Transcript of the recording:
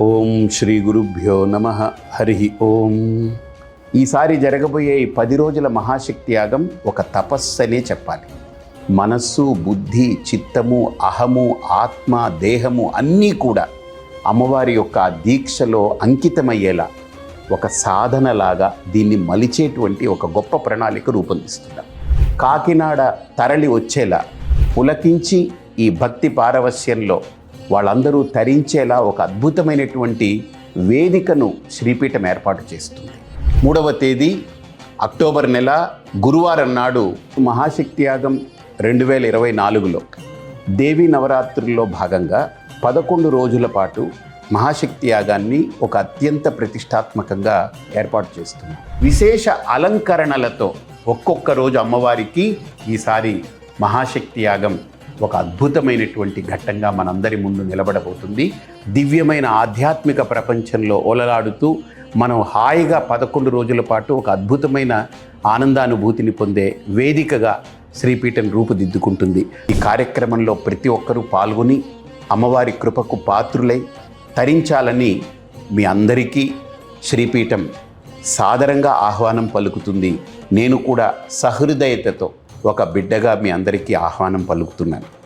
ఓం శ్రీ గురుభ్యో నమ. హరి ఓం. ఈసారి జరగబోయే ఈ పది రోజుల మహాశక్తి యాగం ఒక తపస్సనే చెప్పాలి. మనస్సు బుద్ధి చిత్తము అహము ఆత్మ దేహము అన్నీ కూడా అమ్మవారి యొక్క దీక్షలో అంకితమయ్యేలా ఒక సాధనలాగా దీన్ని మలిచేటువంటి ఒక గొప్ప ప్రణాళిక రూపొందిస్తున్నాం. కాకినాడ తరలి వచ్చేలా పులకించి ఈ భక్తి పారవస్యంలో వాళ్ళందరూ తరించేలా ఒక అద్భుతమైనటువంటి వేదికను శ్రీపీఠం ఏర్పాటు చేస్తుంది. మూడవ తేదీ అక్టోబర్ నెల గురువారం నాడు మహాశక్తి యాగం రెండు వేల ఇరవై నాలుగులో. దేవీ నవరాత్రుల్లో భాగంగా పదకొండు రోజుల పాటు మహాశక్తి యాగాన్ని ఒక అత్యంత ప్రతిష్టాత్మకంగా ఏర్పాటు చేస్తుంది విశేష అలంకరణలతో ఒక్కొక్క రోజు అమ్మవారికి ఈసారి మహాశక్తి యాగం ఒక అద్భుతమైనటువంటి ఘట్టంగా మనందరి ముందు నిలబడబోతుంది. దివ్యమైన ఆధ్యాత్మిక ప్రపంచంలో ఓలలాడుతూ మనం హాయిగా పదకొండు రోజుల పాటు ఒక అద్భుతమైన ఆనందానుభూతిని పొందే వేదికగా శ్రీపీఠం రూపుదిద్దుకుంటుంది. ఈ కార్యక్రమంలో ప్రతి ఒక్కరూ పాల్గొని అమ్మవారి కృపకు పాత్రులై తరించాలని మీ అందరికీ శ్రీపీఠం సాదరంగా ఆహ్వానం పలుకుతుంది. నేను కూడా సహృదయతతో ఒక బిడ్డగా మీ అందరికీ ఆహ్వానం పలుకుతున్నాను.